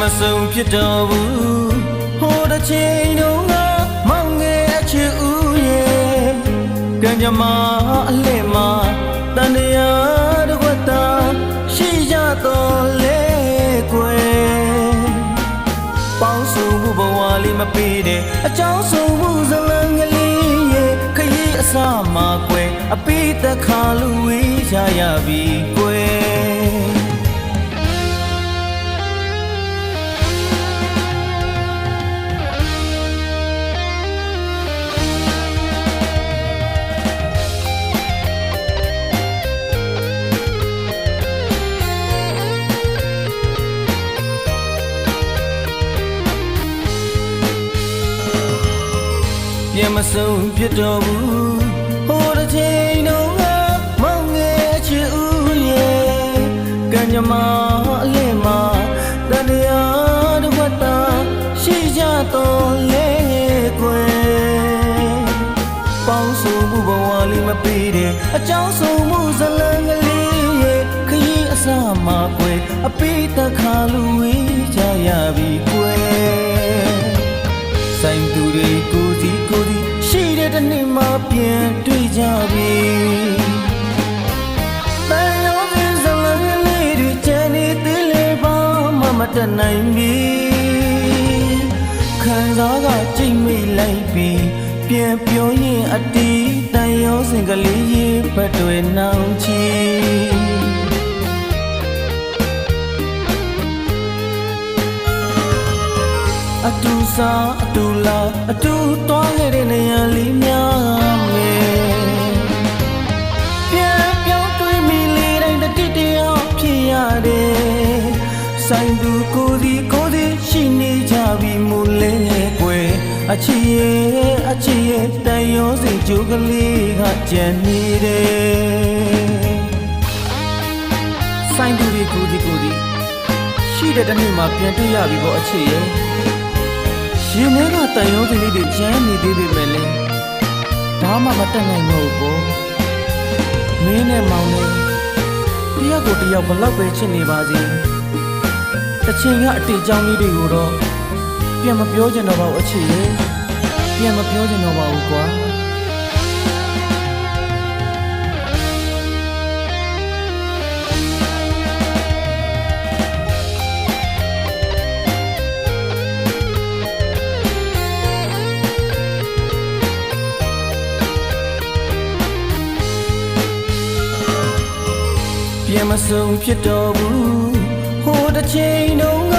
မဆုံးဖြစ်တော်ဘူးဟိုတစ်ချိန်တုန်းကမောင်ငယ်အချစ်ဦးရဲ့ကံကြမ္မာအလှည့်မှာတန်တရားတစ်ခွက်သာရှိကြတော်လေကွယ်ပေါင်းစုံမှုဘဝလေးမပေးတဲ့အကြောင်းစုံမှုဇလံကလေးရဲ့ခရီးအစမှာကွယ်အပိသက်ခါလူဝေးကြရပြီ ဆုံးဖြစ်တော်ဘူးဟိုတစ်ချိန်တုန်းကမောင်ငယ်ချစ်ဦးရဲ့ကံကြမ္မာအလင်းမှာတန်တရားတစ်ဝတ်တာရှိကြတော်လေကွယ်ပေါင်းစုံမှုဘဝလေးမပေးတဲ့အကြောင်းစုံမှုဇလံကလေးရဲ့ခရီးအစမှာကွယ်အပိတခါလူဝေးကြရပြီကွယ်ဆိုင်သူတွေကိုစီကိုစီရှိ တဲ့တစ်နေ့မှပြန်တွေ့ကြပြီတန်ရောစင်စလန်လေးတွေချမ်းနေသေးလေပါမမတတ်နိုင်ပြီခံစားကကြိတ်မိတ်လိုက်ပြီပြန်ပြောရင်အတီးတန်ရောစင်ကလေးရေဘတ်တွေနောင်ချီ အတူစားအတူလာအတူတွားခဲ့တဲ့နေရာလေးများမယ်ပြန်ပြောင်းတွေးမိလေတိုင်းတစ်တိတယောက်ဖြစ်ရတယ်ဆိုင်သူကိုစီကိုစီရှိနေကြပြီမူလဲကွယ်အချစ်ရဲ့အချစ်ရဲ့တန်ရောစိတ်ကြိုးကလေးကကြံနေတယ်ဆိုင်သူတွေကိုစီကိုစီရှိတဲ့တစ်နေ့မှာပြန်တွေ့ရပြီပေါ့အချစ်ရဲ့ ရင်ထဲကတန်ရုံးကလေးတွေကျန်းနေသေးပေမဲ့လည်းဘာမှမတက်နိုင်တော့ဘူးပေါ့မင်းနဲ့မောင်နဲ့တယောက်ကိုတယောက်ဘလောက်ပဲချစ်နေပါစေတစ်ချိန်ကအတေချောင်းလေးတွေကိုတော့ပြန်မပြောချင်တော့ပါဘူးအချစ်ရဲ့ပြန်မပြောချင်တော့ပါဘူးကွာ ပြန်မဆုံးဖြစ်တော်ဘူးဟိုတစ်ချိန်တုန်းက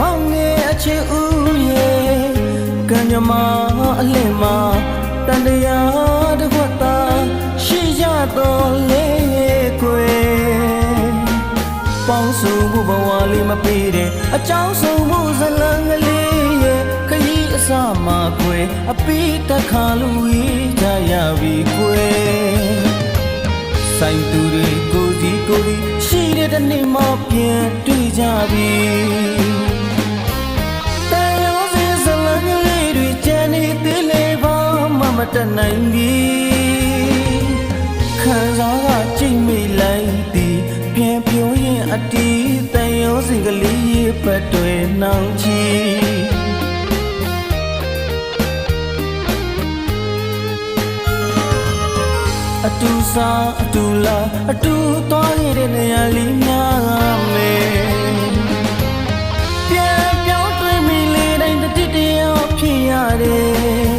မောင်ငယ်အချစ်ဦးရဲ့ကံကြမ္မာအလင်းမှာတန်တရားတစ်ခွက်သာရှိကြတော်လေကွယ်ပေါင်းစုံမှုဘဝလေးမပေးတဲ့အကြောင်းစုံမှုဇလံကလေးရဲ့ခရီးအစမှာကွယ်အပိတခါလူဝေးကြရပြီကွယ် ဆိုင်သူတွေကိုစီကိုစီရှိတဲ့တစ်နေ့မှပြန်တွေ့ကြပြီတန်ရောစင်စလန်ကလေးတွေကြံနေသေးလေပါမမတတ်နိုင်ပြီခံစားကကြိတ်မိတ်လိုက်သည်ပြန်ပြောရင်အတီးတန်ရောစင်ကလေးရေပတ်တွေနှောင်ချီ စားအတူလာအတူသွားရတဲ့နေရာလေးများမယ်ပြန်ပြောင်းတွေးမိလေတိုင်းတစ်တိတယောက်ဖြစ်ရတယ်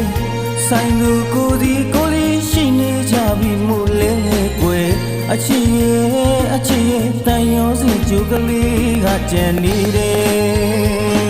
ဆိုင်သူကိုယ်စီကိုယ်လေးရှိနေကြပြီမို့လဲကွယ်အချစ်ရဲ့အချစ်ရဲ့တန်ရောစင်ကြိုးကလေးကကြံနေတယ်